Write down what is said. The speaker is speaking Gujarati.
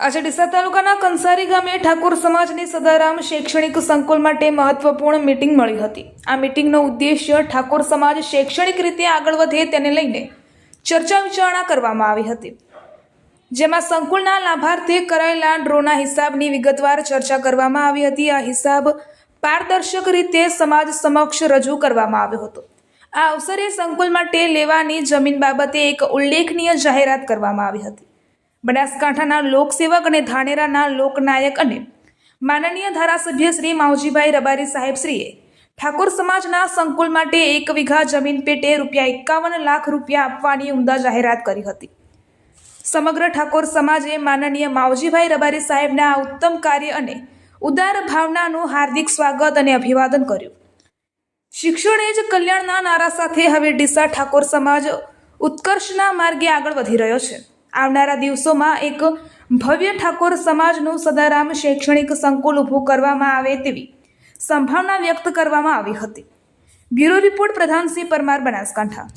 આજે ડીસા તાલુકાના કંસારી ગામે ઠાકોર સમાજની સદારામ શૈક્ષણિક સંકુલ માટે મહત્વપૂર્ણ મિટિંગ મળી હતી. આ મીટિંગનો ઉદ્દેશ્ય ઠાકોર સમાજ શૈક્ષણિક રીતે આગળ વધે તેને લઈને ચર્ચા વિચારણા કરવામાં આવી હતી. જેમાં સંકુલના લાભાર્થે કરાયેલા ડ્રોના હિસાબની વિગતવાર ચર્ચા કરવામાં આવી હતી. આ હિસાબ પારદર્શક રીતે સમાજ સમક્ષ રજૂ કરવામાં આવ્યો હતો. આ અવસરે સંકુલ માટે લેવાની જમીન બાબતે એક ઉલ્લેખનીય જાહેરાત કરવામાં આવી હતી. બનાસકાંઠાના લોકસેવક અને ધાનેરાના લોકનાયક અને માનનીય ધારાસભ્ય શ્રી માવજીભાઈ રબારી સાહેબશ્રીએ ઠાકોર સમાજના સંકુલ માટે એક વીઘા જમીન પેટે રૂપિયા એકાવન લાખ રૂપિયા આપવાની ઉમદા જાહેરાત કરી હતી. સમગ્ર ઠાકોર સમાજે માનનીય માવજીભાઈ રબારી સાહેબના આ ઉત્તમ કાર્ય અને ઉદાર ભાવનાનું હાર્દિક સ્વાગત અને અભિવાદન કર્યું. શિક્ષણ એ જ કલ્યાણના નારા સાથે હવે ડીસા ઠાકોર સમાજ ઉત્કર્ષના માર્ગે આગળ વધી રહ્યો છે. આવનારા દિવસોમાં એક ભવ્ય ઠાકોર સમાજનું સદારામ શૈક્ષણિક સંકુલ ઊભું કરવામાં આવે તેવી સંભાવના વ્યક્ત કરવામાં આવી હતી. Bureau report Pradhansinh Parmar Banaskantha.